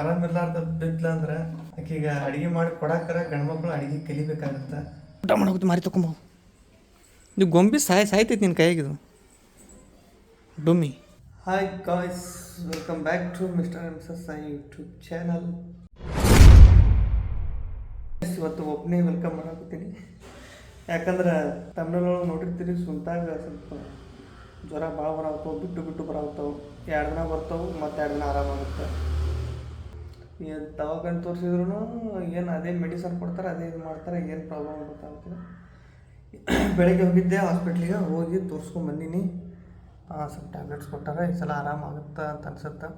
ಆರಾಮಿರ್ಲಾರ್ದ ಬಿದ್ಲ ಅಂದ್ರೆ ಆಕೀಗ ಅಡಿಗೆ ಮಾಡಿ ಕೊಡಾಕರ ಗಂಡ್ಮಕ್ಳು ಅಡಿಗೆ ಕಲಿಬೇಕಾಗತ್ತ. ಊಟ ಮಾಡೋದು ಮಾರಿ ತಗೊಂಬ ನೀವು ಗೊಂಬಿ ಸಾಯ್ ಸಾಯ್ತೈತಿ ನಿನ್ನ ಕೈಯಾಗಿದು ಡೊಮ್ಮಿ. Hi guys welcome back to mister M S Sai YouTube channel ಇವತ್ತು ಒಬ್ಬನೇ ವೆಲ್ಕಮ್ ಮಾಡಾಕತ್ತೀನಿ. ಯಾಕಂದ್ರೆ ತಮಿಳೊಳಗೆ ನೋಡಿರ್ತೀರಿ ಸುಂತಾಗ ಸ್ವಲ್ಪ ಜ್ವರ ಭಾಳ ಬರಾಗ್ತಾವೆ ಬಿಟ್ಟು ಬಿಟ್ಟು ಬರಾಗ್ತಾವೆ ಎರಡು ದಿನ ಬರ್ತಾವೆ, ಮತ್ತು ಎರಡು ದಿನ ಆರಾಮಾಗುತ್ತೆ ಈ ದವಾಖಾನೆ ತೋರಿಸಿದ್ರು ಏನು ಅದೇ ಮೆಡಿಸನ್ ಕೊಡ್ತಾರೆ, ಅದೇ ಇದು ಮಾಡ್ತಾರೆ, ಏನು ಪ್ರಾಬ್ಲಮ್ ಗೊತ್ತಾಗ್ತಿಲ್ಲ ಬೆಳಗ್ಗೆ ಹೋಗಿದ್ದೆ ಹಾಸ್ಪಿಟ್ಲಿಗೆ ಹೋಗಿ ತೋರಿಸ್ಕೊಂಡ್ ಬಂದೀನಿ. ಹಾಂ ಸ್ವಲ್ಪ ಟ್ಯಾಬ್ಲೆಟ್ಸ್ ಕೊಟ್ಟಾರೆ, ಈ ಸಲ ಆರಾಮಾಗುತ್ತೆ ಅಂತ ಅನ್ಸುತ್ತೆ.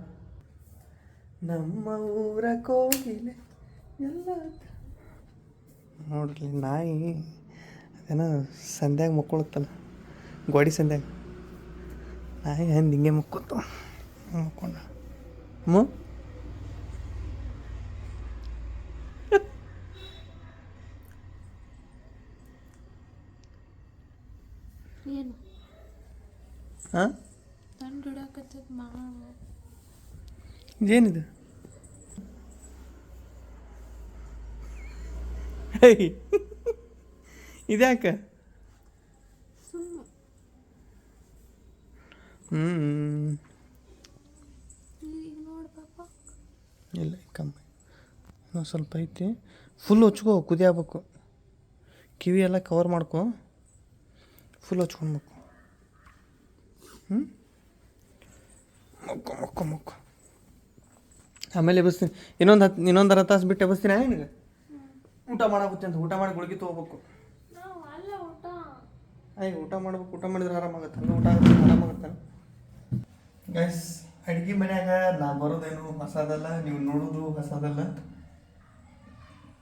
ನಮ್ಮ ಊರ ಕೋಗಿಲೆ ಎಲ್ಲ ನೋಡ್ರಿ ನಾಯಿ, ಅದೇನೋ ಸಂಧ್ಯಾಗ ಮಕ್ಕಳುತ್ತಲ್ಲ, ಗೋಡಿ ಸಂಧ್ಯಾಗ ನಾಯಿ ಹಂಗೆ ಹಿಂಗೆ ಮಕ್ಕೋತು ಮುಕ್ಕೊಂಡ ಮು ಏನು ಹಾಂ ಹೇಯ್ ಇದ್ಯಾಕೆ ಸುಮ್ಮ ಹ್ಞೂ ಈಗ ನೋಡು ಪಾಪ ಇಲ್ಲ ಕಮ್ಮಿ. ಇನ್ನೊಂದು ಸ್ವಲ್ಪ ಐತಿ. ಫುಲ್ ಹಚ್ಕೋ ಕುದಿ ಆಗ್ಬೇಕು. ಕಿವಿ ಎಲ್ಲ ಕವರ್ ಮಾಡ್ಕೊ. ಫುಲ್ ಹಚ್ಕೊಳ್ಬೇಕು ಹ್ಞೂ ಮಕ್ಕೊ ಮಕ್ಕೊ ಮಕ್ಕೊ. ಆಮೇಲೆ ಎಬ್ಬಿಸ್ತೀನಿ. ಇನ್ನೊಂದು ಹತ್ತು ಇನ್ನೊಂದು ಅರ್ಧ ತಾಸು ಬಿಟ್ಟು ಎಬ್ಬಿಸ್ತೀನಿ ನಿನಗೆ ಊಟ ಮಾಡಾಗುತ್ತೆ ಅಂತ ಊಟ ಮಾಡಿ ಗುಳಿಗೆ ತೊಗೋಬೇಕು. ಆಯ್ ಊಟ ಮಾಡ್ಬೇಕು ಊಟ ಮಾಡಿದ್ರೆ ಆರಾಮಾಗತ್ತೆ. ಹಂಗೆ ಊಟ ಆಗುತ್ತೆ ಆರಾಮಾಗುತ್ತೆ. ಗೈಸ್ ಅಡುಗೆ ಮನ್ಯಾಗ ನಾ ಬರೋದೇನು ಹೊಸದಲ್ಲ, ನೀವು ನೋಡೋದು ಹೊಸದಲ್ಲ.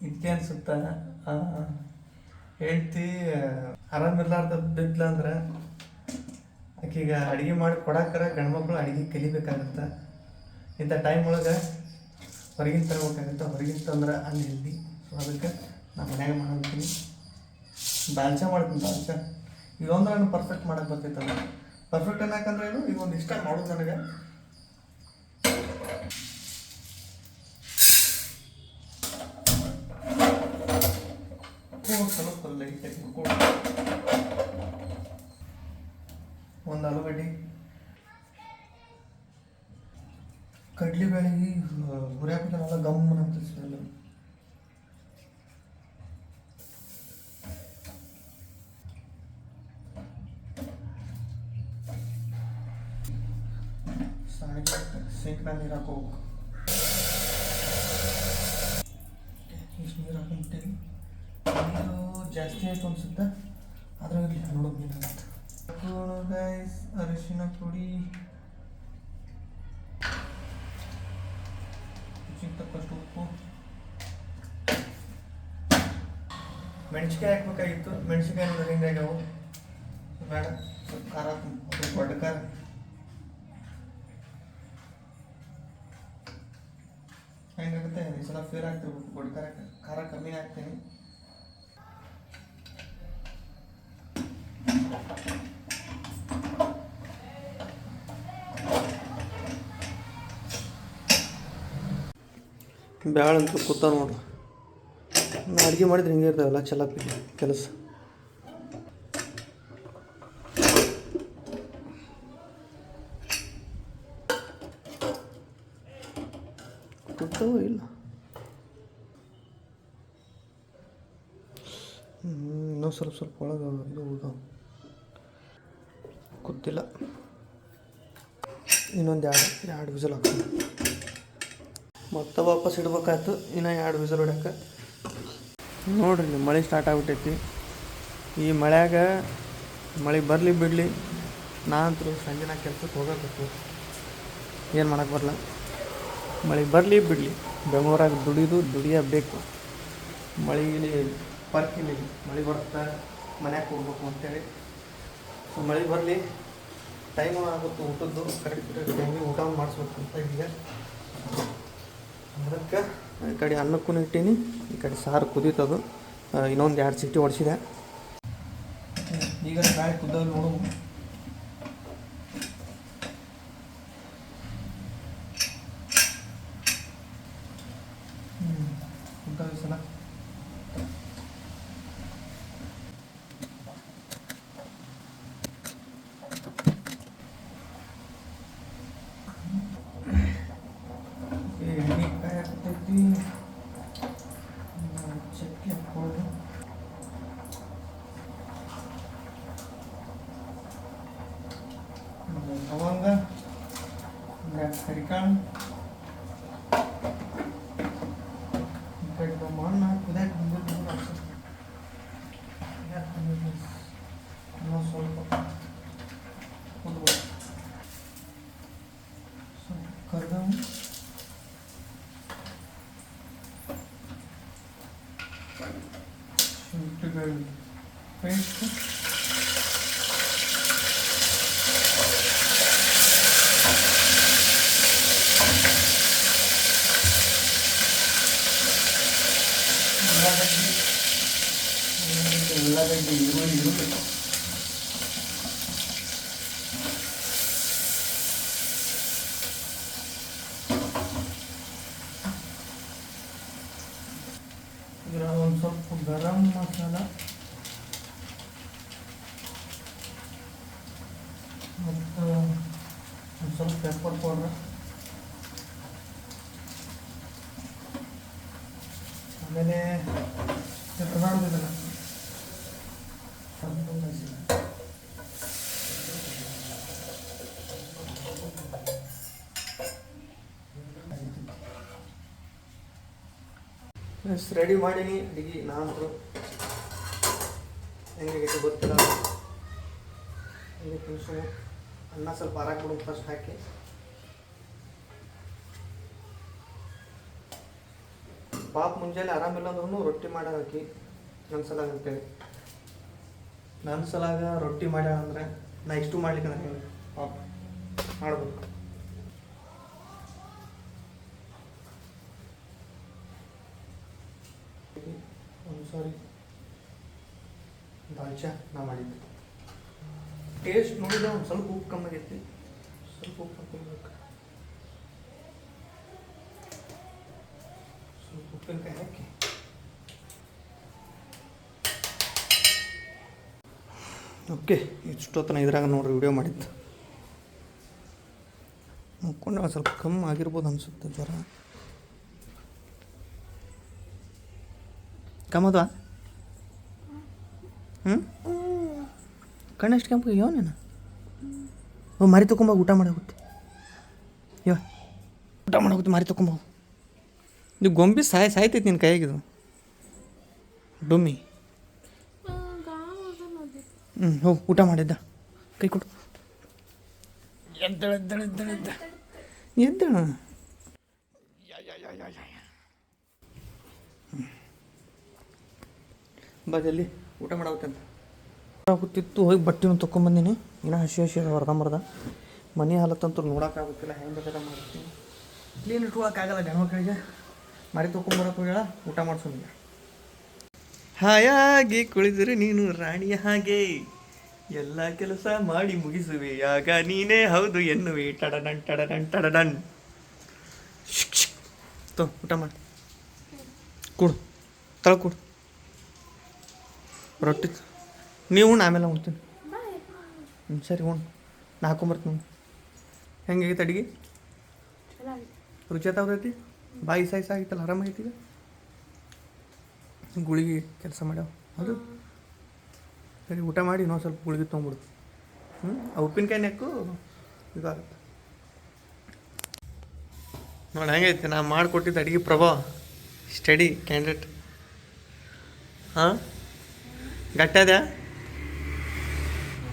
ಇದಕ್ಕೆ ಅನ್ಸುತ್ತ ಹೇಳ್ತಿ ಆರಾಮಿರ್ಲಾರ್ದ ಬಿದ್ಲ ಅಂದ್ರೆ, ಆಕೀಗ ಅಡುಗೆ ಮಾಡಿ ಕೊಡಾಕರ ಗಂಡ್ಮಕ್ಳು ಅಡುಗೆ ಕಲಿಬೇಕಾಗತ್ತೆ. ಇಂಥ ಟೈಮ್ ಒಳಗೆ ಹೊರಗಿನ ತರಬೇಕಾಗತ್ತೆ. ಹೊರಗಿನ ತಂದ್ರೆ ಅನ್ಹೆಲ್ದಿ ಸೊ ಅದಕ್ಕೆ ನಾ ಮನ್ಯಾಗ ಮಾಡ್ತೀನಿ ದಾಲ್ಚಾ ಮಾಡ್ತೀನಿ, ದಾಲ್ಚಾ. ಇದೊಂದು ನಾನು ಪರ್ಫೆಕ್ಟ್ ಮಾಡಕ್ಕೆ ಬರ್ತೈತಲ್ಲ. ಪರ್ಫೆಕ್ಟ್ ಅನ್ನಕಂದ್ರೆ ಏನು ಈಗ ಒಂದು ಇಷ್ಟ ಮಾಡೋದು ನನಗೆ. ಸ್ವಲ್ಪ ಲೈಟ್ ಉಪ್ಪು ಒಂದು ಆಲೂಗಡ್ಡೆ ಕಡ್ಲಿ ಬೇಳೆಗೆ ಹುರಿಯಾಕಲ್ಲ ಗಮ್ಮನ ಅಂತ ಸ್ಮೆಲ್ ಸಾಣಿಗೆ ಸಿಂಕ್ನಾಗ ನೀರು ಹಾಕೋಬೇಕು ಇಷ್ಟು ನೀರು ಹಾಕೊಂಡ್ಬಿಟ್ಟಿನಿ ನೀರು ಜಾಸ್ತಿ ಆಯ್ತು ಅನ್ಸುತ್ತೆ ಆದ್ರೆ ಇರಲಿ ನೋಡೋದು ಏನಾಗುತ್ತೆ ಗೈಸ್ ಅರಿಶಿನ ಪುಡಿ ರುಚಿಗೆ ತಕ್ಕಷ್ಟು ಉಪ್ಪು ಮೆಣಸಿನ್ಕಾಯಿ ಹಾಕ್ಬೇಕಾಗಿತ್ತು ಮೆಣಸಿನ್ಕಾಯಿ ನೋಡಿದ್ರೆ ಹಿಂಗಾಗ್ಯಾವು ಬೇಡ ಸ್ವಲ್ಪ ಖಾರ ಹಾಕು ದೊಡ್ಡ ಖಾರ ಹೆಂಗಾಗುತ್ತೆ ಈ ಸಲ ಫೇರ್ ಆಗ್ತಿರ್ಬೇಕು ಕೊಡಿ ಖಾರ ಖಾರ ಕಮ್ಮಿ ಹಾಕ್ತೀನಿ ಬ್ಯಾಳ ಅಂತೂ ಕೂತ ನೋಡ್ರಿ ಅಡುಗೆ ಮಾಡಿದ್ರೆ ಹಿಂಗೆ ಇರ್ತಾವಲ್ಲ ಚಲಪಿ ಕೆಲಸ. ಕೂತಾವೋ ಇಲ್ಲ ಇನ್ನೂ ಸ್ವಲ್ಪ ಸ್ವಲ್ಪ ಒಳಗೆ ಇದು ಗೊತ್ತಿಲ್ಲ ಇನ್ನೊಂದು ಎರಡು ಎರಡು ವಿಸಲ್ ಹಾಕ್ತೀನಿ ಮತ್ತೆ ವಾಪಸ್ ಇಡ್ಬೇಕಾಯ್ತು, ಇನ್ನು ಎರಡು ವಿಸಲ್ ಹೊಡ್ಯಾಕ. ನೋಡ್ರಿ ನೀವು ಮಳೆ ಸ್ಟಾರ್ಟ್ ಆಗ್ಬಿಟ್ಟೈತಿ. ಈ ಮಳೆಯಾಗ ಮಳೆ ಬರಲಿ ಬಿಡಲಿ ನಾ ಅಂತೂ ಸಂಜೆನ ಕೆಲ್ಸಕ್ಕೆ ಹೋಗಬೇಕು. ಏನು ಮಾಡೋಕ್ಕೆ ಬರಲ್ಲ ಮಳೆ ಬರಲಿ ಬಿಡಲಿ. ಬೆಂಗಳೂರಾಗ ದುಡಿದು ದುಡಿಯಬೇಕು. ಮಳೆ ಇಲ್ಲಿ ಇಲ್ಲಿ ಮಳೆ ಬರುತ್ತೆ, ಮನ್ಯಾಗೆ ಹೋಗ್ಬೇಕು ಅಂತೇಳಿ. ಸೊ ಮಳೆ ಬರಲಿ ಟೈಮು ಆಗುತ್ತೆ ಊಟದ್ದು, ಕರೆಕ್ಟ್ ಟೈಮಿಗೆ ಊಟ ಮಾಡಿಸ್ಬೇಕು ಅಂತ ಈಗ ಅದಕ್ಕೆ ಈ ಕಡೆ ಅನ್ನಕ್ಕೂ ಇಟ್ಟೀನಿ, ಈ ಕಡೆ ಸಾರು ಕುದೀತದು. ಇನ್ನೊಂದು ಎರಡು ಸಿಟಿ ಹೊಡೆಸಿದೆ ಈಗ ಕಾಯಿ ಕುದ್ದ ನೋಡು koydum. Tavanda karikan Tekrar mana kuda kumbu kumbu açtı. Kuda kumbu kumbu. Nasıl oldu? Oldu. Kardım. Paste ಉಳ್ಳಾಗಡ್ಡಿ ಉಳ್ಳಾಗಡ್ಡಿ ಉಳ್ಳಾಗಡ್ಡಿ ಈರುಳ್ಳಿ ಈರುಳ್ಳಿ ಮತ್ತು ಒಂದು ಸ್ವಲ್ಪ ಪೆಪ್ಪರ್ ಪೌಡ್ರ್ ಆಮೇಲೆ ಎಸ್ ರೆಡಿ ಮಾಡೀನಿ. ಅಡಿಗೆ ನಾನು ಹೆಂಗಾಗೈತೆ ಗೊತ್ತಿಲ್ಲ. ಅನ್ನ ಸ್ವಲ್ಪ ಹಾರಾಕ್ಬಿಡು ಫಸ್ಟ್ ಹಾಕಿ. ಪಾಪ ಮುಂಜಾನೆ ಆರಾಮಿಲ್ಲ ಅಂದ್ರೂ ರೊಟ್ಟಿ ಮಾಡಿ ಹಾಕಿ ನನ್ನ ಸಲ ಅಂತೇಳಿ. ನನ್ನ ಸಲಾಗ ರೊಟ್ಟಿ ಮಾಡ್ಯಾಳ ಅಂದ್ರೆ ನಾ ಇಷ್ಟು ಮಾಡ್ಲಿಕ್ಕೆ ನನಗೆ ಪಾಪ ಮಾಡ್ಬೇಕು ಒಂದು ಸಾರಿ ದಾಲ್ಚಾ ನಾ ಮಾಡಿದ್ದೆ. ಟೇಸ್ಟ್ ನೋಡಿದ್ರೆ ಒಂದು ಸ್ವಲ್ಪ ಉಪ್ಪು ಕಮ್ಮಿ ಆಗೈತಿ. ಸ್ವಲ್ಪ ಉಪ್ಪು ಹಾಕೊಳ್ಬೇಕು ಸ್ವಲ್ಪ ಉಪ್ಪಿನಕಾಯಿ ಹಾಕಿ. ಓಕೆ, ಇಷ್ಟೊತ್ತನ ಇದ್ರಾಗ ನೋಡ್ರಿ ವಿಡಿಯೋ ಮಾಡಿದ್ದು. ಮುಕ್ಕೊಂಡ್ರೆ ಸ್ವಲ್ಪ ಕಮ್ಮಿ ಆಗಿರ್ಬೋದು ಅನಿಸುತ್ತೆ ಜ್ವರ. ಕಮ್ಮದ ಹ್ಞೂ ಕಣ್ಣಷ್ಟು ಕೆಂಪು ಅಯ್ಯೋ ನೀನು? ಓ ಮಾರಿ ತೊಗೊಂಬ ಊಟ ಮಾಡೋಗುತ್ತೆ ಯೋ ಊಟ ಮಾಡೋಗುತ್ತೆ ಮಾರಿ ತೊಗೊಂಬ ಇದು ಗೊಂಬಿ ಸಾಯ್ ಸಾಯ್ತೈತಿ ನಿನ್ನ ಕೈಯಾಗಿದು ಡೊಮ್ಮಿ. ಹ್ಞೂ ಹೋಗಿ ಊಟ ಮಾಡಿದ್ದ. ಕೈ ಕೊಡು. ಎದ್ದಳೆದ್ದಳೆದ್ದಳೆದ್ದ ಎದ್ದಳ ಎದ್ದಳ ಎದ್ದ. ಎದ್ದಳ. ಬಾ ಜಲ್ದಿ ಊಟ ಮಾಡಾಗುತ್ತೆ ಅಂತ. ಆಗುತ್ತಿತ್ತು ಹೋಗಿ ಬಟ್ಟೆನೂ ತೊಗೊಂಬಂದಿನಿ ಇನ್ನೂ ಹಸಿ ಹಸಿ ಅದ ಹೊರದಂಬರ್ದ ಮನೆ ಹಾಲತ್ತಂತೂ ನೋಡೋಕ್ಕಾಗುತ್ತಿಲ್ಲ, ಹೆಂಗೆ ಬೇಕಾದ್ರೆ ಮಾಡ್ತೀನಿ ಕ್ಲೀನ್ ಇಟ್ಕೊಳಕ್ಕಾಗಲ್ಲ ಗಣಮಕ್ಕಳಿಗೆ ಮರಿ ತೊಗೊಂಬರಕ್ಕೆ ಹೋಗ್ಯಾಳ, ಊಟ ಮಾಡ್ಸೋಣ ಹಾಯಾಗಿ ಕುಳಿದರೆ ನೀನು ರಾಣಿಯ ಹಾಗೆ. ಎಲ್ಲ ಕೆಲಸ ಮಾಡಿ ಮುಗಿಸುವೆ, ಆಗ ನೀನೇ ಹೌದು ಎನ್ನುವೆ. ಟಡಡನ್ ಟಡಡನ್ ಟಡಡನ್. ತೊ, ಊಟ ಮಾಡಿ. ಕೊಡು. ತಳ ಕೊಡು. ರೊಟ್ಟಿ. ನೀವು ಉಣ್ಣು ಆಮೇಲೆ ಉಣ್ತೀನಿ. ಹ್ಞೂ ಸರಿ ಉಣ್ಣು ನಾ ಹಾಕೊಂಬರ್ತೀನಿ ಹೆಂಗಾಗೈತೆ ಅಡಿಗೆ? ರುಚಿ ಆತಾವ್ದೈತಿ ಬಾಯಿ ಸಾಯಿಸ ಆಗಿತ್ತಲ್ಲ ಆರಾಮಾಗೈತಿ ಗುಳಿಗೆ ಕೆಲಸ ಮಾಡ್ಯಾವ, ಹೌದು? ಸರಿ, ಊಟ ಮಾಡಿ ಇನ್ನೊಂದು ಸ್ವಲ್ಪ ಗುಳಿಗೆ ತೊಗೊಂಬಿಡು. ಹ್ಞೂ ಆ ಉಪ್ಪಿನಕಾಯಿ ನೆಕ್ಕು ಇದಾಗುತ್ತೆ. ನೋಡಿ, ಹೆಂಗೈತೆ? ನಾ ಮಾಡಿಕೊಟ್ಟಿದ್ದು ಅಡುಗೆ ಪ್ರಭಾವ ಸ್ಟಡಿ ಕ್ಯಾಂಡಿಡೇಟ್ ಹಾಂ? ಗಟ್ಟದ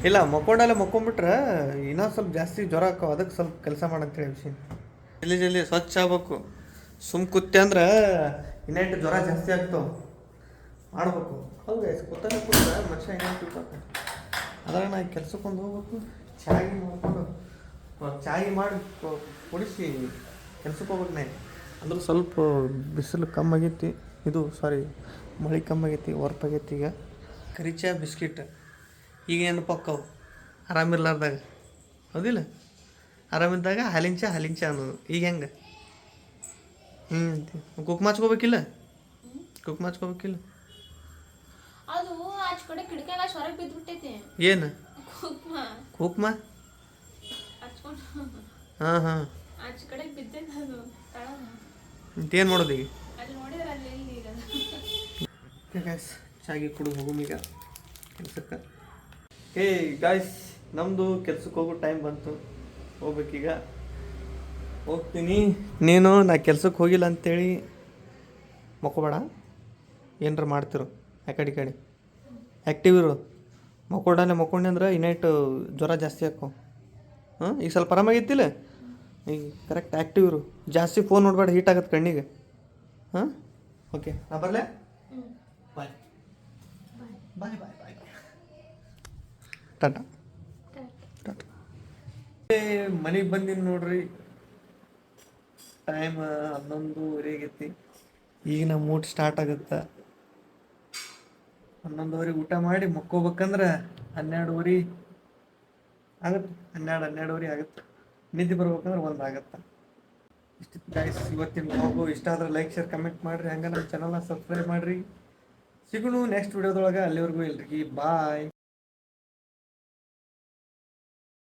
ಇಲ್ಲ ಮಕ್ಕೊಂಡಲ್ಲ ಮಕ್ಕೊಂಡ್ಬಿಟ್ರೆ ಇನ್ನೂ ಸ್ವಲ್ಪ ಜಾಸ್ತಿ ಜ್ವರ ಹಾಕೋ ಅದಕ್ಕೆ ಸ್ವಲ್ಪ ಕೆಲಸ ಮಾಡಂತೇಳಿ ವಿಷಯ. ಜಲ್ದಿ ಜಲ್ದಿ ಸ್ವಚ್ಛ ಆಗ್ಬೇಕು. ಸುಮ್ ಕುತ್ತೆ ಅಂದ್ರೆ ಇನ್ನೆಂಟು ಜ್ವರ ಜಾಸ್ತಿ ಆಗ್ತಾವ. ಮಾಡ್ಬೇಕು. ಹೌದು ಗೈಸ್ ಕೂತಾನೆ ಕೂತ್ರೆ ಮನುಷ್ಯ ಹೆಂಗೆ ತಿಳ್ಕೊತಾನೆ ಅದ್ರಾಗ ನಾ ಕೆಲ್ಸಕ್ಕೊಂದು ಹೋಗ್ಬೇಕು. ಚಾಯಿ ಮಾಡ್ಕೊಂಡು ಚಾಯಿ ಮಾಡಿ ಕುಡಿಸಿ ಕೆಲ್ಸಕ್ಕೆ ಹೋಗ್ಬೇಕು ನಾ ಅಂದ್ರೆ ಸ್ವಲ್ಪ ಬಿಸಿಲು ಕಮ್ಮಾಗೈತಿ ಇದು ಸಾರಿ ಮಳೆ ಕಮ್ಮಾಗೈತಿ ವರ್ಪ್ ಆಗೈತಿ ಈಗ. ಕರಿಚಾ ಬಿಸ್ಕಿಟ್. ಈಗ ಪಕ್ಕಾವು ಆರಾಮ ಆರಾಮಿರ್ಲಾರ್ದಾಗ ಹೌದಿಲ್ಲ? ಆರಾಮಿದ್ದಾಗ ಹಾಲಿಂಚ ಹಾಲಿಂಚ ಅನ್ನೋದು. ಈಗ ಹೆಂಗೆ? ಹ್ಞೂ ಕುಕ್ ಮಾಚ್ಕೋಬೇಕಿಲ್ಲ ಕುಕ್ ಮಾಚ್ಕೋಬೇಕಿಲ್ಲ ಅದು ಆಚ ಕಡೆ ಕಿಟಕಿಯಾಗ ಹೊರಗೆ ಬಿದ್ದುಬಿಟ್ಟೈತಿ ಏನು? ಕುಕ್ಮ ಹಾಂ ಹಾಂ. ಆಚ ಕಡೆ ಬಿದ್ದೈತೆ ಅದು. ತಳಗ ಮಾಡೋದು ಈಗ? ಅಲ್ಲಿ ನೋಡಿದ್ರೆ ಅಲ್ಲಿ ಎಲ್ಲಿ ಈಗ? ಚಾಗಿ ಕುಡಿದು ಹೋಗುಮ್ ಈಗ. ಕೆಲ್ಸಕ್ಕೆ. ಏ ಗಾಯ್ಸ್ ನಮ್ಮದು ಕೆಲ್ಸಕ್ಕೆ ಹೋಗೋ ಟೈಮ್ ಬಂತು. ಹೋಗ್ಬೇಕೀಗ. ಹೋಗ್ತೀನಿ. ನೀನು ನಾ ಕೆಲ್ಸಕ್ಕೆ ಹೋಗಿಲ್ಲ ಅಂತೇಳಿ ಮಕ್ಕೋಬೇಡ. ಏನರ ಮಾಡ್ತಿರು. ಆ ಕಡೆ ಈ ಕಡೆ. ಆ್ಯಕ್ಟಿವ್ ಇರು. ಮಕ್ಕೊಂಡಾನೆ ಮಕ್ಕೊಂಡೆ ಅಂದ್ರೆ ಇನ್ನೇಟು ಜ್ವರ ಜಾಸ್ತಿ ಹಾಕು. ಹಾಂ ಈಗ ಸ್ವಲ್ಪ ಆರಾಮಾಗಿತ್ತಿಲ್ಲ ಈಗ ಕರೆಕ್ಟ್ ಆ್ಯಕ್ಟಿವ್ ಇರು. ಜಾಸ್ತಿ ಫೋನ್ ನೋಡಬೇಡ ಹೀಟ್ ಆಗತ್ತೆ ಕಣ್ಣಿಗೆ. ಹಾಂ? ಓಕೆ ನಾ ಬರಲೇ? ಬಾಯ್ ಬಾಯ್ ಬಾಯ್ ಬಾಯ್ ಟಾಟಾ. ಟಾಟಾ ಮನೆಗೆ ಬಂದಿನಿ ನೋಡ್ರಿ. ಟೈಮ್ ಹನ್ನೊಂದುವರೆ ಆಗೈತಿ ಈಗ ನಮ್ಮ ಊಟ ಸ್ಟಾರ್ಟ್ ಆಗುತ್ತೆ. ಹನ್ನೊಂದುವರೆಗೆ ಊಟ ಮಾಡಿ ಮಕ್ಕೋಬೇಕಂದ್ರೆ ಹನ್ನೆರಡುವರೆ ಆಗತ್ತೆ. ಹನ್ನೆರಡು, ಹನ್ನೆರಡುವರೆ ಆಗುತ್ತೆ. ನಿದ್ದೆ ಬರ್ಬೇಕಂದ್ರೆ ಒಂದು ಆಗುತ್ತೆ. ಇಷ್ಟು ಗೈಸ್ ಇವತ್ತಿನ ಬ್ಲಾಗು ಇಷ್ಟ ಆದ್ರೆ ಲೈಕ್ ಶೇರ್ ಕಮೆಂಟ್ ಮಾಡಿರಿ. ಹಂಗೆ ನಮ್ಮ ಚಾನಲ್ನ ಸಬ್ಸ್ಕ್ರೈಬ್ ಮಾಡಿರಿ. ಸಿಗೋಣ ನೆಕ್ಸ್ಟ್ ವಿಡಿಯೋದೊಳಗೆ ಅಲ್ಲಿವರೆಗೂ ಇಲ್ರಿ. ಬಾಯ್.